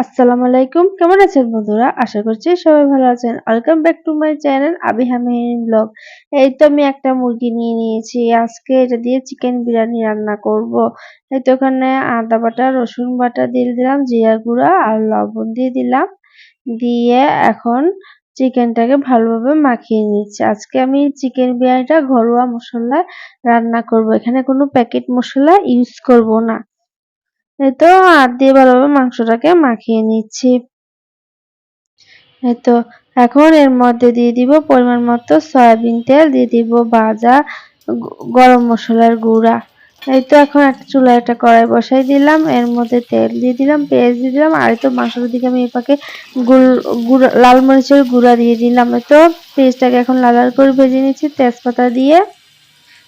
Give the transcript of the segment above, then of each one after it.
আসসালামু আলাইকুম। কেমন আছেন বন্ধুরা? আশা করছি সবাই ভালো আছেন। Welcome back to my channel Abi Hamin vlog. এই তো আমি একটা মুরগি নিয়ে নিয়েছি। আজকে এটা দিয়ে চিকেন বিরিয়ানি রান্না করব। এই তো ওখানে আদা বাটা, রসুন বাটা দিয়ে দিলাম, জিরা গুঁড়া আর লবণ দিয়ে দিলাম। দিয়ে এখন চিকেনটাকে ভালোভাবে মাখিয়ে নিচ্ছি। আজকে আমি চিকেন বিরিয়ানিটা ঘরোয়া মশলায় রান্না করব। এখানে কোনো প্যাকেট মশলা ইউজ করব না। তো হাত দিয়ে ভালোভাবে মাংসটাকে মাখিয়ে নিচ্ছি। তো এখন এর মধ্যে দিয়ে দিব পরিমাণ মতো সয়াবিন তেল, দিয়ে দিব ভাজা গরম মশলার গুঁড়া। এই তো এখন একটা চুলা একটা কড়াই বসাই দিলাম, এর মধ্যে তেল দিয়ে দিলাম, পেঁয়াজ দিয়ে দিলাম, আর তো মাংসের দিকে আমি এই পাকে গুঁড়া, লাল মরিচের গুঁড়া দিয়ে দিলাম। তো পেঁয়াজটাকে এখন লাল লাল করে ভেজে নিচ্ছি তেজপাতা দিয়ে।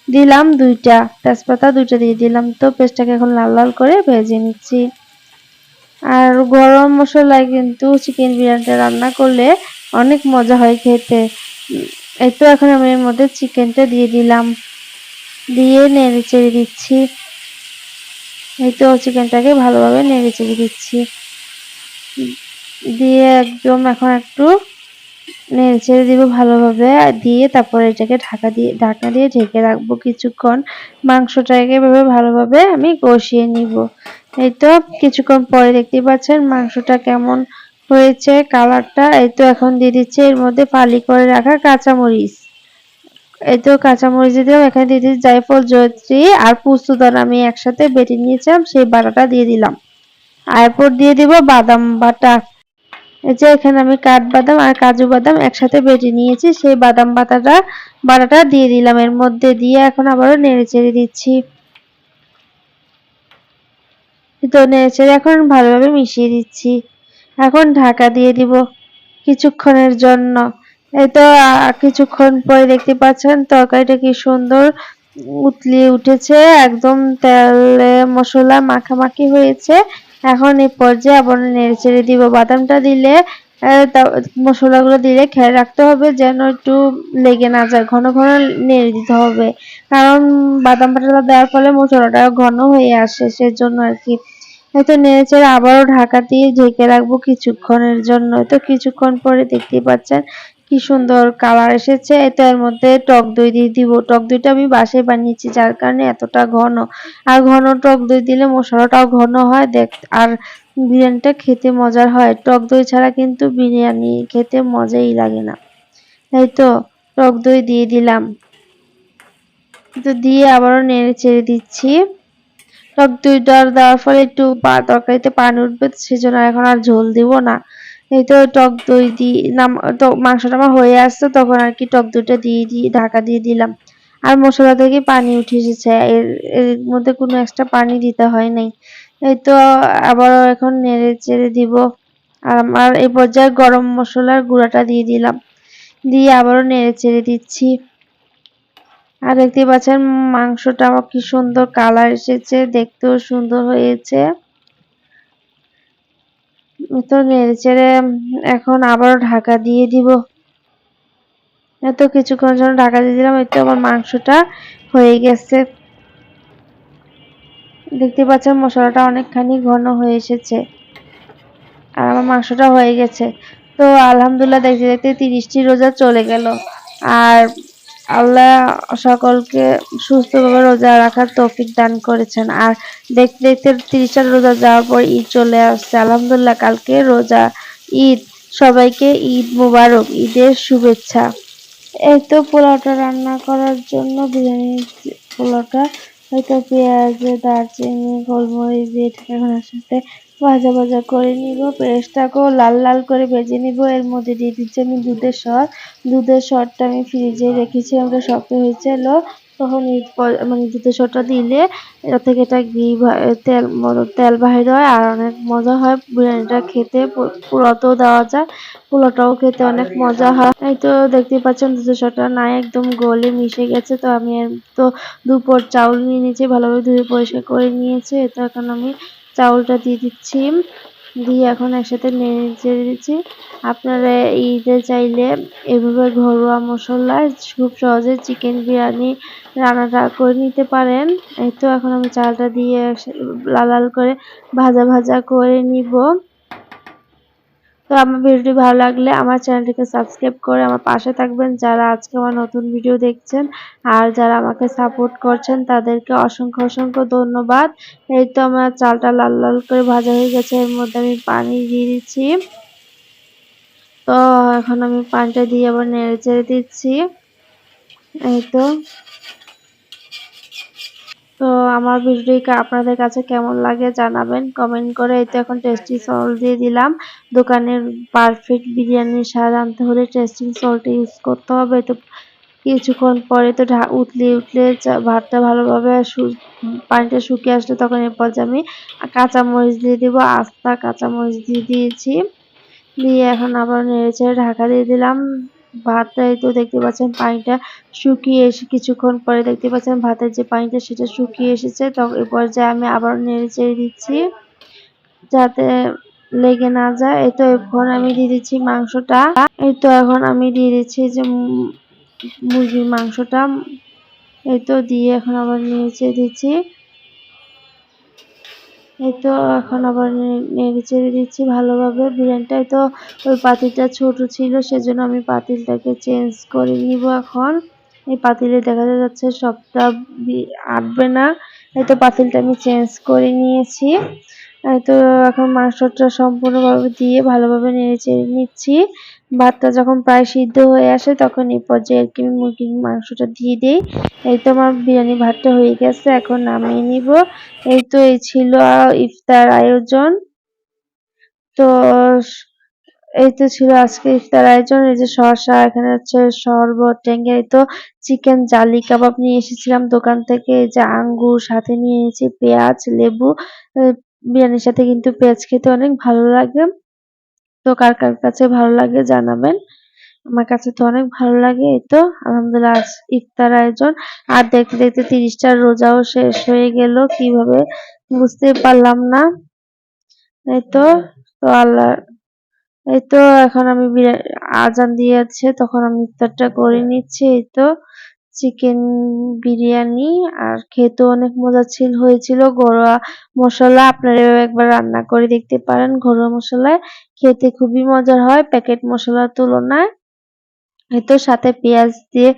দিলাম দুইটা তেজপাতা দুইটা দিয়ে দিলাম তো পেস্টটাকে এখন লাল লাল করে ভেজে নিচ্ছি। আর গরম মশলায় কিন্তু চিকেন বিরিয়ানিটা রান্না করলে অনেক মজা হয় খেতে। এই তো এখন আমি এর মধ্যে চিকেনটা দিয়ে দিলাম। দিয়ে নেড়ে চেড়ে দিচ্ছি। এই তো চিকেনটাকে ভালোভাবে নেড়ে চেড়ে দিচ্ছি। দিয়ে একদম এখন একটু নেড়ে ছেড়ে দিব ভালোভাবে দিয়ে তারপরে এটাকে ঢাকা দিয়ে, ঢাকনা দিয়ে ঢেকে রাখব কিছুক্ষণ। মাংসটাকে এভাবে ভালোভাবে আমি কষিয়ে নিব। এই তো কিছুক্ষণ পরে দেখতে পাচ্ছেন মাংসটা কেমন হয়েছে, কালারটা। এই তো এখন দিয়ে দিচ্ছে এর মধ্যে ফালি করে রাখা কাঁচামরিচ। এই তো কাঁচামরিচ দিলাম এখানে দিয়ে দিচ্ছি জায়ফল, জয়ত্রী আর পুস্তুদান। আমি একসাথে বেটে নিয়েছিলাম, সেই বাটাটা দিয়ে দিলাম। এরপর দিয়ে দিব বাদাম বাটা। এই যে এখানে আমি কাঠবাদাম আর কাজু বাদাম একসাথে বেটে নিয়েছি। সেই বাদাম বাটাটা বাটাটা দিয়ে দিলাম। এর মধ্যে দিয়ে এখন আবারও নেড়ে চেড়ে দিচ্ছি। তো নেড়ে চেড়ে এখন ভালোভাবে মিশিয়ে দিচ্ছি। এখন ঢাকা দিয়ে দিব কিছুক্ষণের জন্য। এই তো কিছুক্ষণ পরে দেখতে পাচ্ছেন তরকারিটা কি সুন্দর উতলিয়ে উঠেছে। একদম তেলে মশলা মাখামাখি হয়েছে। এখন এই পর্যায়ে আবার নেড়ে চেড়ে দিব। বাদামটা দিলে মশলাগুলো দিলে খেয়াল রাখতে হবে যেন একটু লেগে না যায়, ঘন ঘন নেড়ে দিতে হবে। কারণ বাদাম বাটাটা দেওয়ার ফলে মশলাটা ঘন হয়ে আসে সেজন্য আর কি। হয়তো নেড়ে চেড়ে আবারও ঢাকা দিয়ে ঢেকে রাখব কিছুক্ষণের জন্য। তো কিছুক্ষণ পরে দেখতে পাচ্ছেন কি সুন্দর কালার এসেছে। এর মধ্যে টক দই দিয়ে দিব। টক দইটা আমি বাসায় বানিয়েছি, যার কারণে এতটা ঘন। আর ঘন টক দই দিলে মশলাটাও ঘন হয়। দেখ, আর বিরিয়ানিটা খেতে মজার হয়। টক দই ছাড়া কিন্তু বিরিয়ানি খেতে মজাই লাগে না। তাই তো, টক দই দিয়ে দিলাম। তো দিয়ে আবারও নেড়ে চেড়ে দিচ্ছি। টক দইটা দেওয়ার ফলে একটু তরকারিতে পানি উঠবে, সেজন্য এখন আর ঝোল দিব না। এই তো টক দই দিয়ে নাম মাংসটা আমার হয়ে আসছে, তখন আর কি টক দইটা দিয়ে দিয়ে ঢাকা দিয়ে দিলাম। আর মশলা থেকে পানি উঠে এসেছে, এর এর মধ্যে কোনো এক্সট্রা পানি দিতে হয় নাই। এই তো আবার এখন নেড়ে চেড়ে দিব। আর আমার এই পর্যায়ে গরম মশলার গুঁড়াটা দিয়ে দিলাম। দিয়ে আবারও নেড়ে চেড়ে দিচ্ছি। আর দেখতে পাচ্ছেন মাংসটা আমার কি সুন্দর কালার এসেছে, দেখতেও সুন্দর হয়েছে। তো নেড়ে চেড়ে এখন আবারও ঢাকা দিয়ে দিব। এত কিছুক্ষণ জন্য ঢাকা দিয়ে দিলাম এতে আমার মাংসটা হয়ে গেছে। দেখতে পাচ্ছেন মশলাটা অনেকখানি ঘন হয়ে এসেছে আর আমার মাংসটা হয়ে গেছে। তো আলহামদুলিল্লাহ দেখতে দেখতে তিরিশটি রোজা চলে গেল। আর আল্লাহ সকলকে সুস্থভাবে রোজা রাখার তৌফিক দান করেছেন। আর দেখতে দেখতে তিরিশটা রোজা যাওয়ার পর ঈদ চলে আসছে। আলহামদুলিল্লাহ, কালকে রোজা ঈদ। সবাইকে ঈদ মুবারক, ঈদের শুভেচ্ছা। এই তো পোলাওটা রান্না করার জন্য বিরিয়ানি, পোলাওটা হয়তো পেঁয়াজ, দারচিনি, গোলমরিচ দিয়ে ঠেকানোর সাথে ভাজা ভাজা করে নিব পেঁয়াজটাকেও লাল লাল করে ভেজে নিব। এর মধ্যে দিয়ে দিচ্ছি আমি দুধের সর দুধের সরটা আমি ফ্রিজে রেখেছি ওটা শক্ত হয়েছিল। তখন মানে দুধের সরটা দিলে এটা থেকে এটা ঘি তেল তেল বাহির হয় আর অনেক মজা হয়। বিরিয়ানিটা খেতে পুরোতেও দেওয়া যায়, পোলাওটাও খেতে অনেক মজা হয়। এই তো দেখতে পাচ্ছেন দুধের সরটা নাই, একদম গলে মিশে গেছে। তো আমি তো দুপুর চাউল নিয়ে নিয়েছি, ভালোভাবে ধুয়ে পরিষ্কার করে নিয়েছি। তো এখন আমি চাউলটা দিয়ে দিচ্ছি। দিয়ে এখন একসাথে নেড়ে দিচ্ছি। আপনারা ঈদে চাইলে এভাবে ঘরোয়া মশলা, খুব সহজে চিকেন বিরিয়ানি রান্নাটা করে নিতে পারেন। এই তো এখন আমি চালটা দিয়ে লাল লাল করে ভাজা ভাজা করে নিব। তো আমার ভিডিওটি ভালো লাগলে আমার চ্যানেলটিকে সাবস্ক্রাইব করে আমার পাশে থাকবেন যারা আজকে আমার নতুন ভিডিও দেখছেন আর যারা আমাকে সাপোর্ট করছেন তাদেরকে অসংখ্য অসংখ্য ধন্যবাদ। এই তো আমার চালটা লাল লাল করে ভাজা হয়ে গেছে, এর মধ্যে আমি পানি দিয়ে দিচ্ছি। তো এখন আমি পানিটা দিয়ে আবার নেড়ে চেড়ে দিচ্ছি। এই তো তো আমার ভিডিওটি আপনাদের কাছে কেমন লাগে জানাবেন। কমেন্ট করে এই তো এখন টেস্টি সল দিয়ে দিলাম। দোকানের পারফেক্ট বিরিয়ানির স্বাদ আনতে হলে টেস্টিং সল্ট ইউজ করতে হবে। তো কিছুক্ষণ পরে তো ঢা উতলে উতলে ভাতটা ভালোভাবে পানিটা শুকিয়ে আসলে তখন এরপর যে আমি কাঁচামরিচ দিয়ে দিব, আস্তা কাঁচামরিচ দিয়ে দিয়েছি। দিয়ে এখন আবার নেড়ে ঢাকা দিয়ে দিলাম। ভাতটা এই তো দেখতে পাচ্ছেন, পানিটা শুকিয়ে এসে কিছুক্ষণ পরে দেখতে পাচ্ছেন ভাতের যে পানিটা সেটা শুকিয়ে এসেছে। তো এ পর্যায়ে আমি আবার নেড়ে চেড়ে দিচ্ছি যাতে লেগে না যায়। এই তো এখন আমি দিয়ে দিচ্ছি মাংসটা। এই তো এখন আমি দিয়ে দিচ্ছি যে মুরগির মাংসটা। এই তো দিয়ে এখন আবার নেড়ে দিচ্ছি। এই তো এখন আবার নেড়ে চেড়ে দিচ্ছি ভালোভাবে। বিরিয়ানিটাই তো ওই পাতিলটা ছোট ছিল, সেজন্য আমি পাতিলটাকে চেঞ্জ করে নিব এখন। এই পাতিলে দেখা যাচ্ছে সবটা আটবে না। এই তো পাতিলটা আমি চেঞ্জ করে নিয়েছি। তো এখন মাংসটা সম্পূর্ণভাবে দিয়ে ভালোভাবে নেড়ে চেড়ে নিচ্ছি। ভাতটা যখন প্রায় সিদ্ধ হয়ে আসে, তখন এই পর্যায়ে আর কি আমি মুরগির মাংসটা দিয়ে দিই। এই তো আমার বিরিয়ানি ভাতটা হয়ে গেছে, এখন নামিয়ে নিব। এই তো এই ছিল ইফতার আয়োজন। তো এই তো ছিল আজকে ইফতার আয়োজন। এই যে শসা, এখানে হচ্ছে শরবত ট্যাঙ্গা এই তো চিকেন, জালি, কাবাব নিয়ে এসেছিলাম দোকান থেকে। এই যে আঙ্গুর, সাথে নিয়ে এসেছি পেঁয়াজ, লেবু। বিরিয়ানির সাথে কিন্তু পেঁয়াজ খেতে অনেক ভালো লাগে। তো কার কার কাছে ভালো লাগে জানাবেন। আমার কাছে তো অনেক ভালো লাগে, এই তো। আলহামদুলিল্লাহ ইফতার আয়োজন। আর দেখতে দেখতে তিরিশটা রোজাও শেষ হয়ে গেল, কীভাবে বুঝতে পারলাম না। এই তো তো আল্লাহ, এই তো, এখন আমি আজান দিয়েছে, তখন আমি ইফতারটা করে নিচ্ছি, এই তো। চিকেন বিরিয়ানি আর খেতে অনেক মজা ছিল হয়েছিল। ঘরোয়া মশলা আপনারা একবার রান্না করে দেখতে পারেন। ঘরোয়া মশলায় খেতে খুবই মজার হয় প্যাকেট মশলার তুলনায়। এই তো সাথে পেঁয়াজ দিয়ে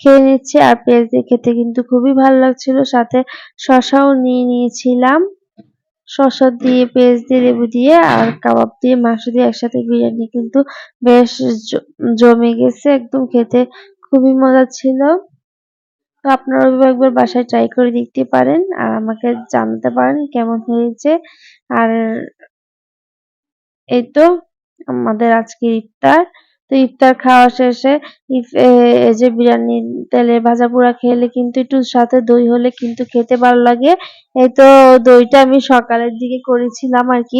খেয়ে নিচ্ছি, আর পেঁয়াজ দিয়ে খেতে কিন্তু খুবই ভালো লাগছিল। সাথে শশাও নিয়ে নিয়েছিলাম। শসা দিয়ে, পেঁয়াজ দিয়ে, লেবু দিয়ে, আর কাবাব দিয়ে, মাংস দিয়ে একসাথে বিরিয়ানি কিন্তু বেশ জমে গেছে। একদম খেতে খুবই মজা ছিল। তো আপনারা একবার বাসায় ট্রাই করে দেখতে পারেন আর আমাকে জানতে পারেন কেমন হয়েছে। আর এই তো আমাদের আজকে ইফতার। তো ইফতার খাওয়া শেষে এই যে বিরিয়ানি তেলে ভাজা পোড়া খেলে কিন্তু একটু সাথে দই হলে কিন্তু খেতে ভালো লাগে। এই তো দইটা আমি সকালের দিকে করেছিলাম আর কি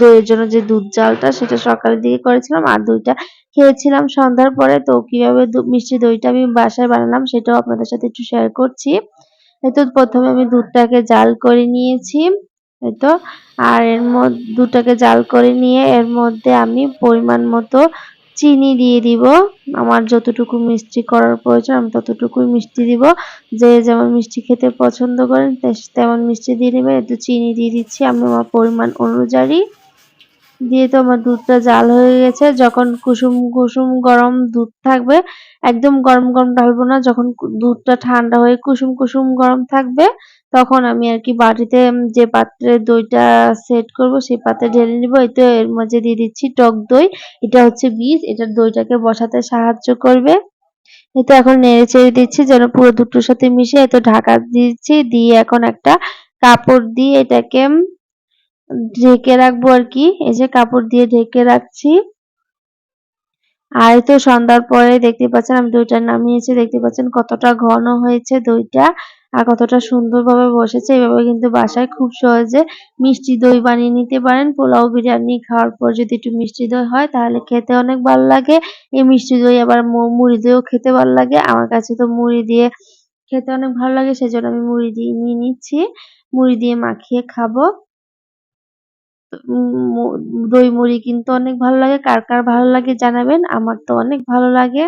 দইয়ের জন্য যে দুধ জালটা সেটা সকালের দিকে করেছিলাম আর দইটা খেয়েছিলাম সন্ধ্যার পরে। তো কীভাবে মিষ্টি দইটা আমি বাসায় বানালাম সেটাও আপনাদের সাথে একটু শেয়ার করছি। এই তো প্রথমে আমি দুধটাকে জাল করে নিয়েছি। তো। আর এর মধ্যে দুটাকে জাল করে নিয়ে এর মধ্যে আমি পরিমাণ মতো চিনি দিয়ে দিব। আমার যতটুকু মিষ্টি করার প্রয়োজন, আমি ততটুকুই মিষ্টি দিব। যে যেমন মিষ্টি খেতে পছন্দ করেন তেমন মিষ্টি দিয়ে নেবেন একটু চিনি দিয়ে দিচ্ছি আমি আমার পরিমাণ অনুযায়ী। দিয়ে তো আমার দুধটা জাল হয়ে গেছে। যখন কুসুম কুসুম গরম দুধ থাকবে, একদম গরম গরম ঢালবো না। যখন দুধটা ঠান্ডা হয়ে কুসুম কুসুম গরম থাকবে তখন আমি আর কি বাটিতে যে পাত্রে দইটা সেট করব, সেই পাত্রে ঢেলে নিব। এই তো এর মধ্যে দিয়ে দিচ্ছি টক দই। এটা হচ্ছে বীজ। এটা দইটাকে বসাতে সাহায্য করবে। এই তো এখন নেড়ে চেড়ে দিচ্ছি যেন পুরো দুটোর সাথে মিশে। এত ঢাকা দিচ্ছি। দিয়ে এখন একটা কাপড় দিয়ে এটাকে ঢেকে রাখব আর কি। এই যে কাপড় দিয়ে ঢেকে রাখছি। আর তো সন্ধ্যার পরে দেখতে পাচ্ছেন আমি দইটা নামিয়েছি। দেখতে পাচ্ছেন কতটা ঘন হয়েছে দইটা। আর কতটা সুন্দরভাবে বসেছে, এভাবে কিন্তু বাসায় খুব সহজে মিষ্টি দই বানিয়ে নিতে পারেন। পোলাও বিরিয়ানি খাওয়ার পর যদি একটু মিষ্টি দই হয়, তাহলে খেতে অনেক ভালো লাগে। এই মিষ্টি দই আবার মুড়ি দিয়েও খেতে ভালো লাগে। আমার কাছে তো মুড়ি দিয়ে খেতে অনেক ভালো লাগে, সেজন্য আমি মুড়ি দিয়ে নিয়ে নিচ্ছি। মুড়ি দিয়ে মাখিয়ে খাব। দই মুড়ি কিন্তু অনেক ভালো লাগে। কার কার ভালো লাগে জানাবেন। আমার তো অনেক ভালো লাগে।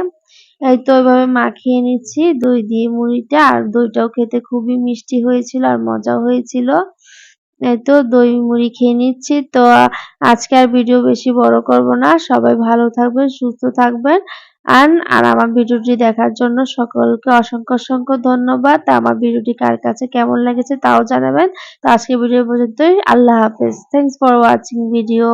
এই তো ওইভাবে মাখিয়ে নিচ্ছি দই দিয়ে মুড়িটা। আর দইটাও খেতে খুবই মিষ্টি হয়েছিল আর মজা হয়েছিল। এই তো দই মুড়ি খেয়ে নিচ্ছি। তো আজকে আর ভিডিও বেশি বড় করব না। সবাই ভালো থাকবেন, সুস্থ থাকবেন। আর আর আমার ভিডিওটি দেখার জন্য সকলকে অসংখ্য অসংখ্য ধন্যবাদ। আমার ভিডিওটি কার কাছে কেমন লেগেছে তাও জানাবেন। তো আজকে ভিডিও পর্যন্তই। আল্লাহ হাফেজ। Thanks for watching video